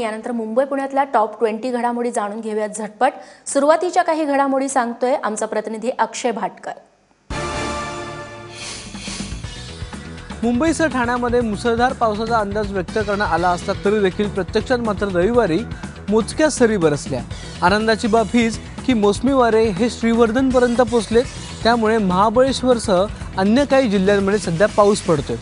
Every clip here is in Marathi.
यानंतर मुंबई पुण्यातल्या टॉप ट्वेंटी घडामोडी जाणून घेऊयात झटपट. सुरुवातीच्या काही घडामोडी सांगतोय आमचा प्रतिनिधी अक्षय भाटकर. मुंबईसह ठाण्यामध्ये मुसळधार पावसाचा अंदाज व्यक्त करण्यात आला असला तरी देखील प्रत्यक्षात मात्र रविवारी मोजक्या सरी बरसल्या. आनंदाची बाब हीच की मोसमी वारे हे श्रीवर्धनपर्यंत पोहोचले. त्यामुळे महाबळेश्वरसह अन्य काही जिल्ह्यांमध्ये सध्या पाऊस पडतोय.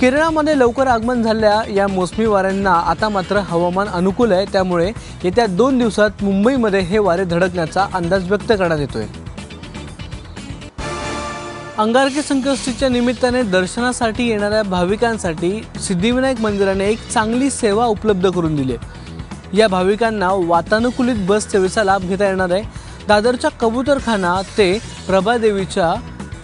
केरळामध्ये लवकर आगमन झालेल्या या मोसमी वाऱ्यांना आता मात्र हवामान अनुकूल आहे. त्यामुळे येत्या दोन दिवसात मुंबईमध्ये हे वारे धडकण्याचा अंदाज व्यक्त करण्यात येतोय. अंगारकी संकष्टीच्या निमित्ताने दर्शनासाठी येणाऱ्या भाविकांसाठी सिद्धिविनायक मंदिराने एक चांगली सेवा उपलब्ध करून दिली आहे. या भाविकांना वातानुकूलित बस सेवेचा लाभ घेता येणार आहे. दादरच्या कबूतरखाना ते प्रभादेवीच्या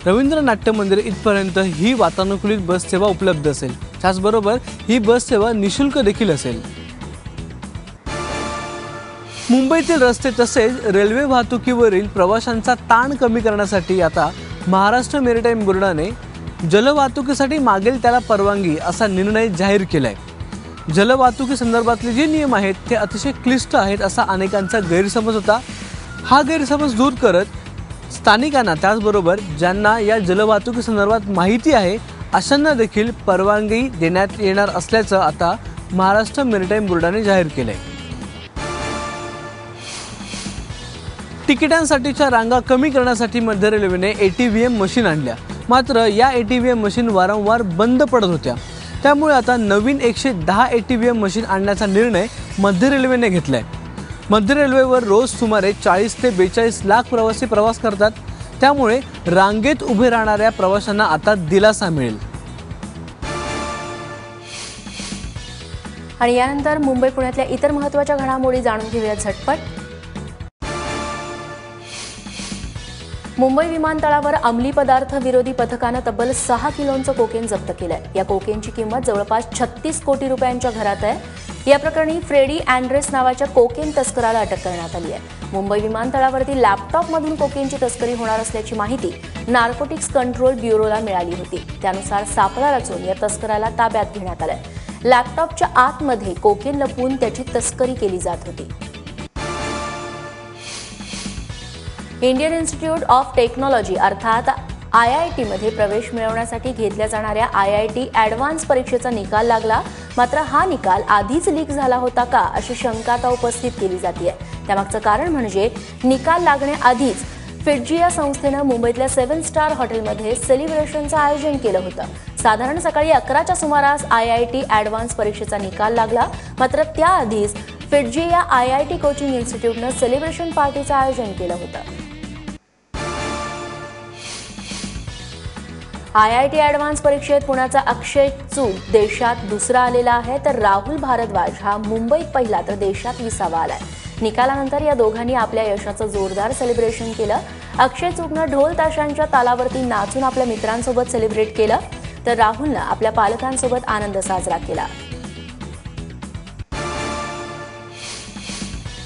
रवींद्र नाट्य मंदिर इथपर्यंत ही वातानुकूलित बससेवा उपलब्ध असेल. त्याचबरोबर ही बस सेवा निशुल्क देखील असेल. मुंबईतील रस्ते तसेच रेल्वे वाहतुकीवरील प्रवाशांचा ताण कमी करण्यासाठी आता महाराष्ट्र मेरिटाईम बोर्डाने जलवाहतुकीसाठी मागेल त्याला परवानगी असा निर्णय जाहीर केलाय. जलवाहतुकी संदर्भातले जे नियम आहेत ते अतिशय क्लिष्ट आहेत असा अनेकांचा गैरसमज होता. हा गैरसमज दूर करत स्थानिकांना त्याचबरोबर ज्यांना या जलवाहतुकी संदर्भात माहिती आहे अशांना देखील परवानगी देण्यात येणार असल्याचं आता महाराष्ट्र मेरिटाईम बोर्डाने जाहीर केलंय. तिकिटांसाठीच्या रांगा कमी करण्यासाठी मध्य रेल्वेने A T V M machine आणल्या. मात्र या A T V M machine वारंवार बंद पडत होत्या. त्यामुळे आता नवीन एकशे दहा A T V M machine आणण्याचा निर्णय मध्य रेल्वेने घेतला आहे मध्य रेल्वेवर रोज सुमारे चाळीस ते बेचाळीस लाख प्रवासी प्रवास करतात. त्यामुळे रांगेत उभे राहणाऱ्या प्रवाशांना आता दिलासा मिळेल. आणि यानंतर मुंबई पुण्यातल्या इतर महत्त्वाच्या घडामोडी जाणून घेऊयात झटपट. मुंबई विमानतळावर अंमली पदार्थ विरोधी पथकानं तब्बल सहा किलोंचं कोकेन जप्त केलंय. या कोकेनची किंमत जवळपास छत्तीस कोटी रुपयांच्या घरात आहे. या प्रकरणी फ्रेडी अँड्रेस नावाच्या कोकेन तस्कराला अटक करण्यात आली आहे. मुंबई विमानतळावरती लॅपटॉपमधून कोकेनची तस्करी होणार असल्याची माहिती नार्कोटिक्स कंट्रोल ब्युरोला मिळाली होती. त्यानुसार सापळा रचून या तस्कराला ताब्यात घेण्यात आलं लॅपटॉपच्या आतमध्ये कोकेन लपवून त्याची तस्करी केली जात होती. इंडियन इन्स्टिट्यूट ऑफ टेक्नॉलॉजी अर्थात आय आय टीमध्ये प्रवेश मिळवण्यासाठी घेतल्या जाणाऱ्या आय आय टी ॲडव्हान्स परीक्षेचा निकाल लागला. मात्र हा निकाल आधीच लीक झाला होता का अशी शंका आता उपस्थित केली जाते त्यामागचं कारण म्हणजे निकाल लागण्याआधीच फिटजी या संस्थेनं मुंबईतल्या सेव्हन स्टार हॉटेलमध्ये सेलिब्रेशनचं आयोजन केलं होतं. साधारण सकाळी अकराच्या सुमारास आय आय टी ॲडव्हान्स परीक्षेचा निकाल लागला. मात्र त्याआधीच फिटजी या आय आय टी कोचिंग इन्स्टिट्यूटनं सेलिब्रेशन पार्टीचं आयोजन केलं होतं. आय आय टी ॲडव्हान्स परीक्षेत पुण्याचा अक्षय चूक देशात दुसरा आलेला आहे तर राहुल भारद्वाज हा मुंबईत पहिला तर देशात विसावा आलाय. निकालानंतर या दोघांनी आपल्या यशाचं जोरदार सेलिब्रेशन केलं. अक्षय चूकनं ढोल ताशांच्या तालावरती नाचून आपल्या मित्रांसोबत सेलिब्रेट केलं तर राहुलनं आपल्या पालकांसोबत आनंद साजरा केला.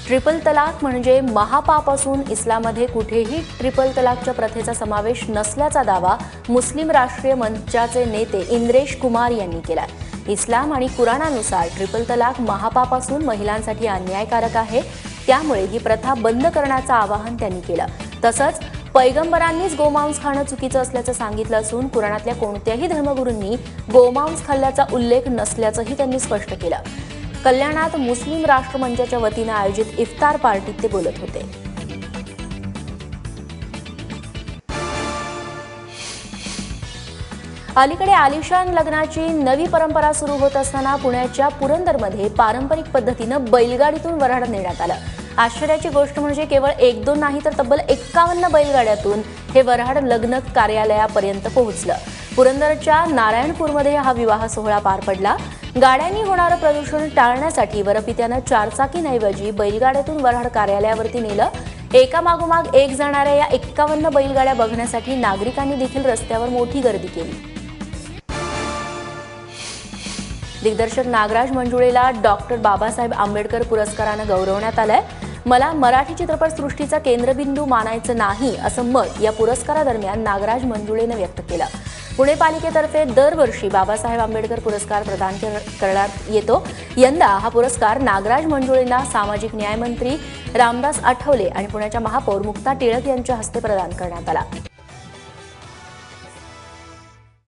ट्रिपल तलाक म्हणजे महापाप असून इस्लाममध्ये कुठेही ट्रिपल तलाकच्या प्रथेचा समावेश नसल्याचा दावा मुस्लिम राष्ट्रीय मंचाचे नेते इंद्रेश कुमार यांनी केला इस्लाम आणि कुराणानुसार ट्रिपल तलाक महापाप असून महिलांसाठी अन्यायकारक आहे. त्यामुळे ही प्रथा बंद करण्याचं आवाहन त्यांनी केलं. तसंच पैगंबरांनीच गोमांस खाणं चुकीचं असल्याचं सांगितलं असून कुराणातल्या कोणत्याही धर्मगुरूंनी गोमांस खाल्ल्याचा उल्लेख नसल्याचंही त्यांनी स्पष्ट केलं. कल्याणात मुस्लिम राष्ट्र मंचाच्या वतीनं आयोजित इफ्तार पार्टीत ते बोलत होते. अलीकडे आलिशान लग्नाची नवी परंपरा सुरू होत असताना पुण्याच्या पुरंदरमध्ये पारंपरिक पद्धतीनं बैलगाडीतून वऱ्हाड नेण्यात आलं. आश्चर्याची गोष्ट म्हणजे केवळ एक दोन नाही तर तब्बल एक्कावन्न बैलगाड्यातून हे वऱ्हाड लग्न कार्यालयापर्यंत पोहोचलं. पुरंदरच्या नारायणपूरमध्ये हा विवाह सोहळा पार पडला. गाड्यांनी होणारं प्रदूषण टाळण्यासाठी वरपित्यानं चारचाकींऐवजी बैलगाड्यातून वऱ्हाड कार्यालयावरती नेलं. एकामागोमाग एक जाणाऱ्या या एक्कावन्न बैलगाड्या बघण्यासाठी नागरिकांनी देखील रस्त्यावर मोठी गर्दी केली. दिग्दर्शक नागराज मंजुळेला डॉक्टर बाबासाहेब आंबेडकर पुरस्कारानं गौरवण्यात आलंय. मला मराठी चित्रपटसृष्टीचा केंद्रबिंदू मानायचं नाही असं मत या पुरस्कारादरम्यान नागराज मंजुळेनं व्यक्त केलं. पुणे पालिकेतर्फे दरवर्षी बाबासाहेब आंबेडकर पुरस्कार प्रदान करण्यात येतो. यंदा हा पुरस्कार नागराज मंजुळेंना सामाजिक न्यायमंत्री रामदास आठवले आणि पुण्याच्या महापौर मुक्ता टिळक यांच्या हस्ते प्रदान करण्यात आला.